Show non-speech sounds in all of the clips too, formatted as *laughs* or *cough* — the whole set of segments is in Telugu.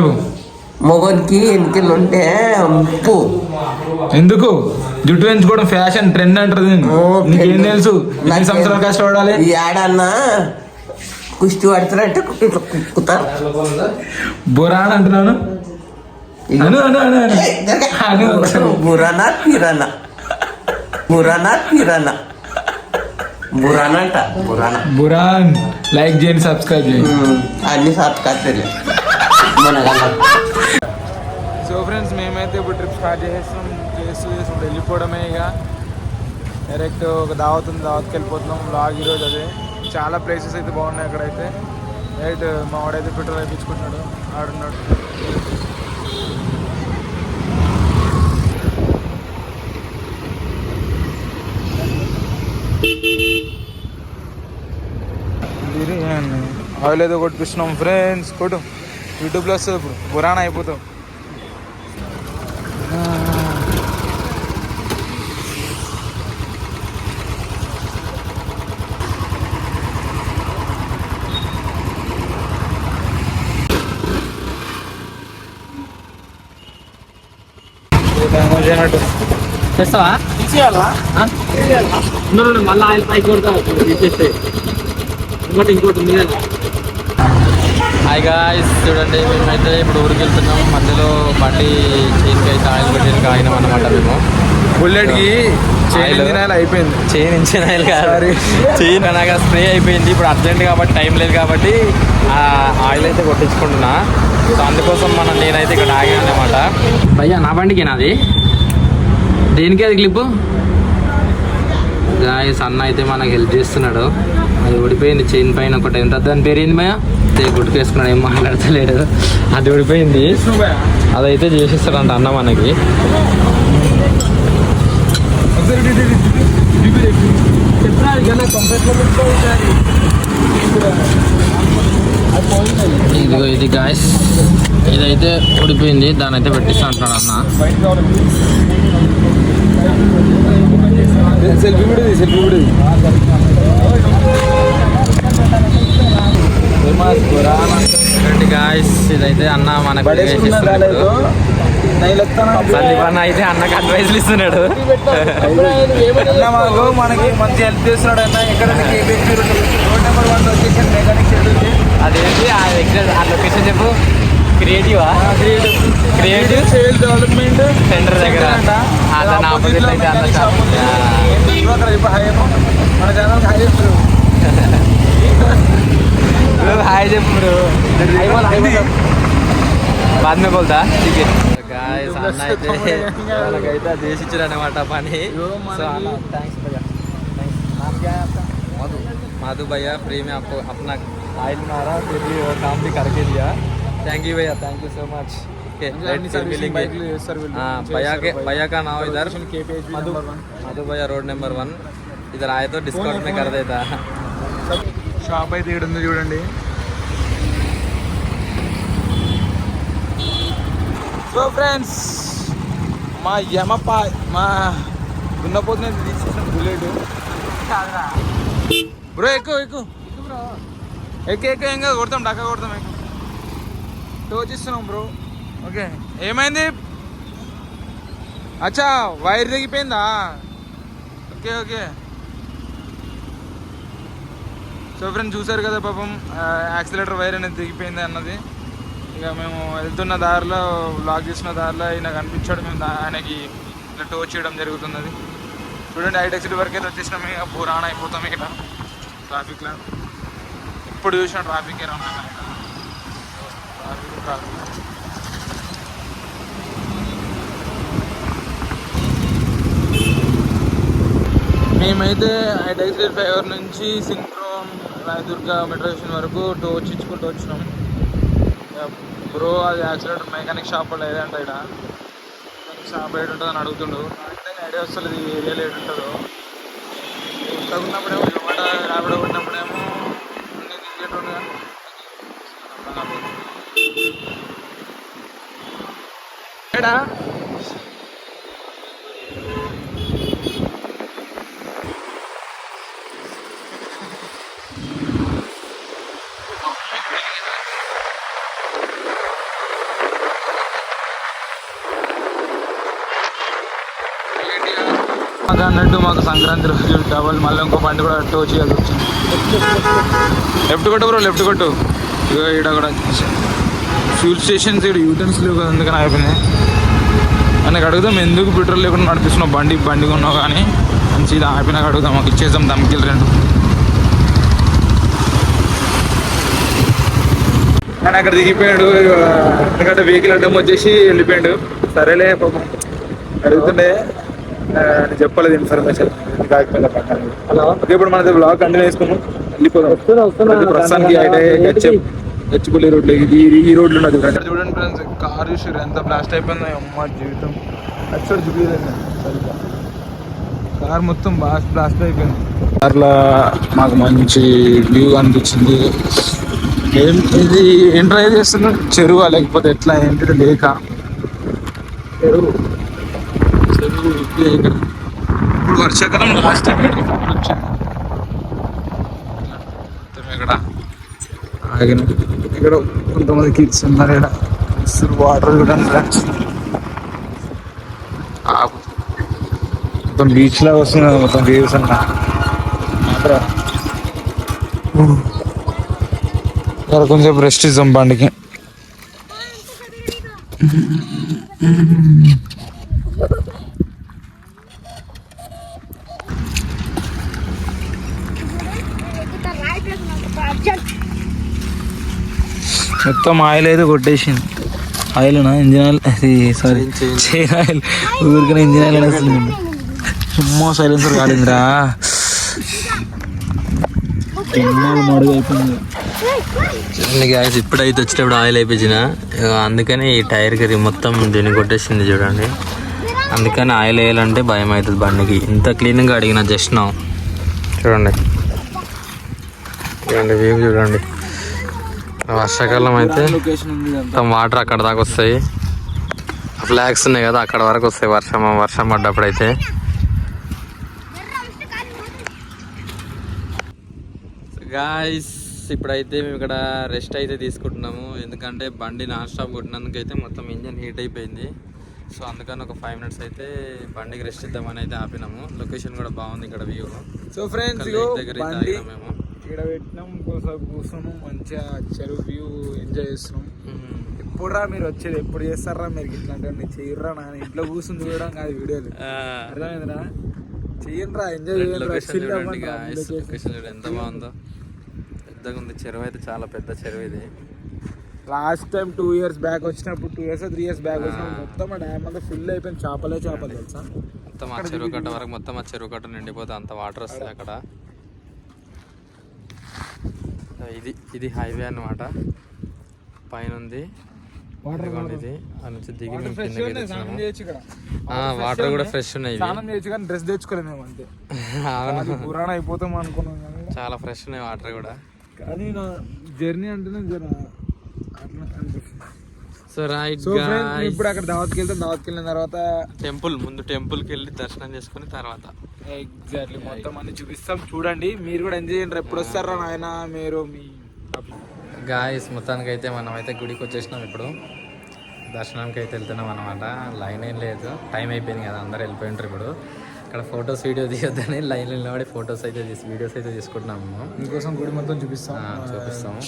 మొగోనికి ఎన్నికలు ఉంటే ఉప్పు ఎందుకు? జుట్టు పెంచుకోవడం ఫ్యాషన్ ట్రెండ్ అంటారు. నీకేం తెలుసు? ఎన్ని సంవత్సరాలు కష్టపడాలి? ఈ ఆడన్నా కుస్తీ పడతారంటే కుక్కుతారు బురాన్ అంటున్నాను. అను అను అను అను అను. ఒకసారి. బురానా పిరానా బురానా పిరానా బురానా అంట బురానా. బురాన్. లైక్ చేయండి సబ్స్క్రైబ్ చేయండి. అన్ని సాత్కాస్తలే మన సో ఫ్రెండ్స్ మేమైతే ఇప్పుడు ట్రిప్ స్టార్ట్ చేసేస్తాం చేస్తూ చేస్తూ వెళ్ళిపోవడమే ఇక. డైరెక్ట్ ఒక దావత్ ఉంది దావత్కి వెళ్ళిపోతున్నాం. లాగ్ ఈరోజు అదే. చాలా ప్లేసెస్ అయితే బాగున్నాయి అక్కడైతే. డైరెక్ట్ మా వాడైతే పెట్రోల్ వేయించుకుంటున్నాడు. ఆడున్నాడు. ఆయిల్ ఏదో కొట్టిస్తున్నాం ఫ్రెండ్స్ కొట్టు. యూట్యూబ్లో వస్తుంది ఇప్పుడు. పురాణ అయిపోతాం. చేస్తావా మళ్ళీ ఆయన పైకి కొడతావు. ఇంకోటి ఇంకోటి కదా హాయ్ గాయస్ చూడండి మేమైతే ఇప్పుడు ఊరికి వెళ్తున్నాం. మధ్యలో బండి చైన్కి అయితే ఆయిల్ పెట్టేసి ఆగినాం అనమాట మేము. బుల్లెట్కి చైన్ ఆయిల్. ఇంజిన్ ఆయిల్ అయిపోయింది. చైన్ ఇంచిన ఆయిల్ కాదు. చైన్ అనగా స్ప్రే అయిపోయింది. ఇప్పుడు అర్జెంట్ కాబట్టి టైం లేదు కాబట్టి ఆ ఆయిల్ అయితే కొట్టించుకుంటున్నా. సో అందుకోసం మనం నేనైతే ఇక్కడ ఆగాను అనమాట భయ్యా నా బండికి నాది దేనికి అది క్లిప్ గాయస్ అన్న అయితే మనకు హెల్ప్ చేస్తున్నాడు. అది ఊడిపోయింది చైన్ పైన ఒకటి. ఎంత దాని పేరు ఏంది భయ్యా? అదే గుడికేసుకున్నాడు ఏం మాట్లాడతలేడు. అది ఊడిపోయింది. అదైతే చేసేస్తాడంట అన్న మనకి. ఇదిగో ఇది గాయస్ ఇదైతే ఊడిపోయింది. దాని అయితే పెట్టిస్తా అంటాడు అన్న. సెల్ఫీ కూడా సెల్ఫీ కూడా చూడండి గాయస్ ఇదైతే అన్న మనకు చేసిస్తున్నాడు సందీప్ అన్న అయితే అన్నకు అడ్వైజ్లు ఇస్తున్నాడు. మనకి మంచి హెల్ప్ చేస్తున్నాడు అన్న. Road number one location mechanic అదేంటి? ఆ లొకేషన్ చెప్పు. క్రియేటివా క్రియేటివ్ సేల్ డెవలప్మెంట్ సెంటర్ దగ్గర. దాని ఆపోజిట్ అయితే అన్న షాప్ మన ఛానల్ హాయ్ చెప్తారు హాయ్ చెప్పు *laughs* बाद में बोलता ठीक है गाइस అన్న అయితే వాళ్ళకైతే అది చేసిచ్చారు అనమాట పని సో అన్న థ్యాంక్స్ భయ్యా మधु मधु भैया फ्री में आपको अपना ऑयल मारा फिर भी वो काम भी करके दिया थैंक यू भैया थैंक यू सो मच भैया के भैया का नाम इधर मधु मधु भैया रोड नंबर वन इधर आए तो डिस्काउंट में कर देता షాప్ అయితే ఇక్కడ ఉంది చూడండి సో ఫ్రెండ్స్ మా యమప మా దున్నపోతున్న తీసేసిన బుల్లెట్. బ్రో ఎక్కువ ఎక్కువ ఎక్కువ ఎక్కువ ఏం కాదు కొడతాం డక్క కొడతాం ఎక్కువ టోచ్ ఇస్తున్నాం బ్రో. ఓకే ఏమైంది? అచ్చా wire తెగిపోయిందా? Okay okay. So friends చూసారు కదా పాపం యాక్సిలేటర్ వైర్ అనేది దిగిపోయింది అన్నది. ఇక మేము వెళ్తున్న దారిలో లాక్ చేసిన దారిలో ఆయన కనిపించాడు. మేము ఆయనకి ఇట్లా టోచ్ చేయడం జరుగుతున్నది. చూడండి హైటెక్ సిటీ వరకు అయితే వచ్చేసినాం. ఇక పురాణ అయిపోతాం ఇక్కడ ట్రాఫిక్లో ఇప్పుడు చూసిన ట్రాఫిక్ ఏ ఉంటుంది ట్రాఫిక్ ట్రాఫిక్ మేమైతే హైటెక్ సిటీ ఫైవర్ నుంచి సింక్రోన్ రాయదుర్గ మెట్రో స్టేషన్ వరకు టో ఇచ్చుకుంటూ వచ్చినాం. బ్రో అది యాక్సిడెంట్ మెకానిక్ షాప్ లేదంట ఇక్కడ మెకానిక్ షాప్ ఏడు ఉంటుందని అడుగుతుండు. అంటే ఐడియా వస్తుంది ఈ ఏరియాలో ఏడు ఉంటుందో. కొత్తగా ఉన్నప్పుడేమో జొమాటో రాబడ ఉన్నప్పుడేమో అన్ని మాకు అన్నట్టు మాకు సంక్రాంతి రోజు డబల్ మళ్ళీ ఇంకో బండి కూడా టో చేయాల్సి వచ్చింది. లెఫ్ట్ కొట్టు బ్రో లెఫ్ట్ కొట్టు. ఇగో ఈడ కూడా ఫ్యూల్ స్టేషన్స్ ఇక్కడ యూటర్న్స్ లేవు కదా అందుకని అయిపోయింది మనకి అడుగుదాం ఎందుకు పెట్రోల్ లేకుండా నడిపిస్తున్నావు? బండి బండి కొన్నావు కానీ. మంచి ఇది ఆపినాక అడుగుదాం మాకు ఇచ్చేద్దాం దమ్కిల్ రెండు. కానీ అక్కడ దిగిపోయాడు ఎందుకంటే వెహికల్ అడ్డం వచ్చేసి వెళ్ళిపోయాడు. సరేలే పాపం. అడుగుతుండే. నేను చెప్పలేదు ఇన్ఫర్మేషన్ కాకపోయినా ఓకే ఇప్పుడు మన బ్లాగ్ కంటిన్యూ చేసుకున్నాం వెళ్ళిపోదాం. ప్రస్తుతానికి అయితే గచ్చ గచ్చిపల్లి రోడ్లో ఇది ఇది ఈ రోడ్లు ఉన్నది చూడండి ఫ్రెండ్స్ కార్ చూసారు ఎంత బ్లాస్ట్ అయిపోయిందో. అమ్మ జీవితం. అచ్చడు చూపించలేదు కార్ మొత్తం బాగా బ్లాస్ట్ అయిపోయింది. కార్లో మాకు మంచి వ్యూ అనిపించింది. ఏం ఇది ఏం ట్రై చేస్తున్నాడు చెరువు లేకపోతే ఎట్లా? ఏంటిది లేక? చెరువు. ఇప్పుడు వర్షాకాలం లాస్ట్ టైం ఇక్కడ ఆగిన ఇక్కడ కొంతమంది కిడ్స్ ఉన్నారు ఇక్కడ. ఇస్తారు వాటర్ ఆపు మొత్తం బీచ్ లాగా వస్తుంది మొత్తం వేవ్స్ అంట మాత్రం. కొంచెం రెస్ట్ ఇద్దాం బండికి. మొత్తం ఆయిల్ అయితే కొట్టేసింది ఆయిల్ ఇంజిన్ ఆయిల్? అది సారీ. Chain oil. ఊరికనే ఇంజిన్ ఆయిల్ వస్తుంది సుమ్మో సైలెన్సర్ కాలిందిరా. చూడండి గ్యాస్ ఇప్పుడైతే వచ్చేటప్పుడు ఆయిల్ అయిపోయించిన అందుకని ఈ టైర్ కరి మొత్తం దీన్ని కొట్టేసింది చూడండి. అందుకని ఆయిల్ వేయాలంటే భయం అవుతుంది బండికి. ఇంత క్లీన్గా అడిగిన జస్ట్ నా. చూడండి. చూడండి వ్యూ చూడండి. వర్షాకాలం అయితే వాటర్ అక్కడ దాకా వస్తాయి. ఫ్లాగ్స్ ఉన్నాయి కదా అక్కడ వరకు వస్తాయి వర్షం వర్షం పడ్డప్పుడు అయితే. గాయస్ ఇప్పుడైతే మేము ఇక్కడ రెస్ట్ అయితే తీసుకుంటున్నాము. ఎందుకంటే బండి నాన్ స్టాప్ కొట్టినందుకు అయితే మొత్తం ఇంజన్ హీట్ అయిపోయింది. సో అందుకని ఒక ఫైవ్ మినిట్స్ అయితే బండికి రెస్ట్ ఇద్దామని అయితే ఆపినాము. లొకేషన్ కూడా బాగుంది ఇక్కడ వ్యూ సో ఫ్రెండ్స్ దగ్గర అయితే మేము. ఇక్కడ పెట్టినాం కోసం కూర్చున్నాం మంచిగా చెరువు వ్యూ ఎంజాయ్ చేస్తున్నాం. ఎప్పుడురా మీరు వచ్చేది? ఎప్పుడు చేస్తారా మీరు ఇట్లాంటివన్నీ? చెయ్యరా నా ఇంట్లో కూర్చుని చూడడం కాదు వీడియోలు. అర్థమైందిరా చెయ్యండిరా ఎంజాయ్ చేయండి ఎంత బాగుందో. పెద్దగా ఉంది చెరువు అయితే చాలా పెద్ద చెరువు ఇది. Last time two years back వచ్చినప్పుడు two years three years back వచ్చినప్పుడు మొత్తం ఆ డ్యామ్ అంతా ఫుల్ అయిపోయింది చేపలే చేపలు తెలుసా? మొత్తం ఆ చెరువు కట్ట వరకు మొత్తం ఆ చెరువు కట్ట నిండిపోతే అంత వాటర్ వస్తాయి అక్కడ. ఇది ఇది హైవే అన్నమాట. పైన ఉంది ఇదిగోండి ఇది. ఆ నుంచి దిగి మేము కిందకి ఇక్కడ. వాటర్ కూడా ఫ్రెష్ ఉన్నాయి. ఇవి. స్నానం చేయొచ్చు కానీ డ్రెస్ తెచ్చుకోలేము మేము అంతే. అవును. పురాణ అయిపోతాం అనుకున్నాం కానీ. చాలా ఫ్రెష్ ఉన్నాయి వాటర్ కూడా. కానీ నా జర్నీ అంటేనే జర అట్లా సో రైట్ సో ఇప్పుడు అక్కడ దావత్కి వెళ్తాం. దావత్కి వెళ్ళిన తర్వాత టెంపుల్ ముందు టెంపుల్కి వెళ్ళి దర్శనం చేసుకుని తర్వాత. ఎగ్జాక్ట్లీ మొత్తం అన్ని చూపిస్తాం. చూడండి. మీరు కూడా ఎంజాయ్ చేయండి. ఎప్పుడు వస్తారా నాయన? మీరు మీ గాయస్ మొత్తానికి అయితే మనం అయితే గుడికి వచ్చేసినాం ఇప్పుడు. దర్శనానికి అయితే వెళ్తున్నాం అనమాట లైన్ ఏం లేదు. టైం అయిపోయింది కదా అందరు వెళ్ళిపోయింటారు ఇప్పుడు. ఇక్కడ ఫొటోస్ వీడియో తీయొద్దని లైన్ నిలబడి ఫొటోస్ అయితే తీసి వీడియోస్ అయితే తీసుకుంటున్నాము మీకోసం గుడి మొత్తం చూపిస్తాం. చూపిస్తాము.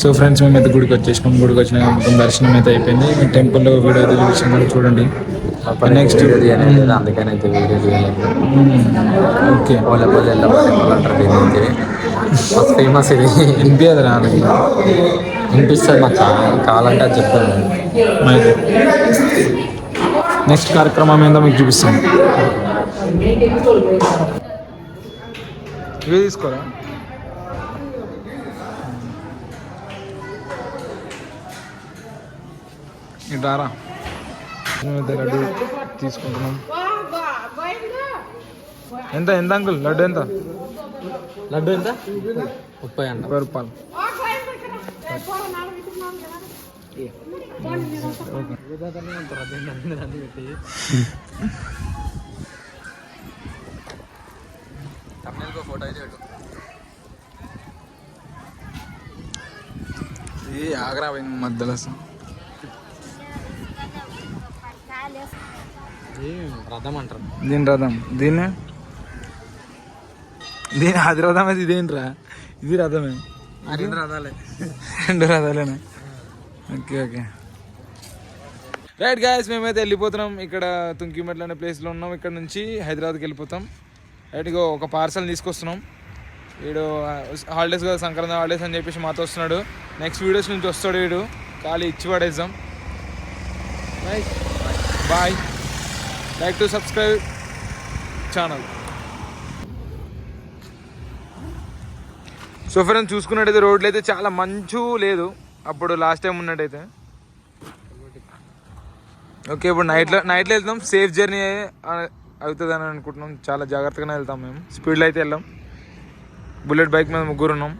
సో ఫ్రెండ్స్ మేము అయితే గుడికి వచ్చేసినాం. గుడికి వచ్చిన మొత్తం దర్శనం అయితే అయిపోయింది. టెంపుల్ వీడియో అయితే చూపించాము చూడండి. నెక్స్ట్ వీడియో అందుకని అయితే ఓకే పోలే పోలే టెంపుల్ అంటారు దీన్ని అయితే. మస్తు ఫేమస్ ఇది. వినిపించదు రానికి వినిపిస్తుంది మాకు కావాలంటే అది చెప్తాను నెక్స్ట్ కార్యక్రమం ఏందో మీకు చూపిస్తాం ఇవే తీసుకోరా? ఇటారా లడ్డు తీసుకుంటున్నాం ఎంత ఎంత అంకుల్? లడ్డు ఎంత? లడ్డు ఎంత? ముప్పై అంట ముప్పై రూపాయలు. ఫోటో అయితే ఏ ఆగ్రా పోయింది మధ్యలో రథం అంటారు దీని రథం. దీన్ని? దీని అది రథం అది ఇదేంట్రా? ఇది రథమే. రెండు రథాలే. రెండు రథాలేనా? Okay okay. రైట్ గాయస్ మేమైతే వెళ్ళిపోతున్నాం. ఇక్కడ తుంకిమెట్ల అనే ప్లేస్లో ఉన్నాం. ఇక్కడ నుంచి హైదరాబాద్కి వెళ్ళిపోతాం. రైట్ ఇగో ఒక పార్సల్ తీసుకొస్తున్నాం. వీడు హాలిడేస్ కదా సంక్రాంతి హాలిడేస్ అని చెప్పేసి మాతో వస్తున్నాడు. నెక్స్ట్ వీడియోస్ నుంచి వస్తాడు వీడు ఖాళీ ఇచ్చి పడేద్దాం. Right bye like to subscribe channel so friends చూసుకున్నట్టయితే రోడ్లు అయితే చాలా మంచు లేదు. అప్పుడు లాస్ట్ టైం ఉన్నట్టయితే. ఓకే ఇప్పుడు నైట్లో నైట్లో వెళ్తాం సేఫ్ జర్నీ అవుతుంది అని అనుకుంటున్నాం. చాలా జాగ్రత్తగానే వెళ్తాం మేము. స్పీడ్లో అయితే వెళ్ళాం బుల్లెట్ బైక్ మీద ముగ్గురు ఉన్నాం.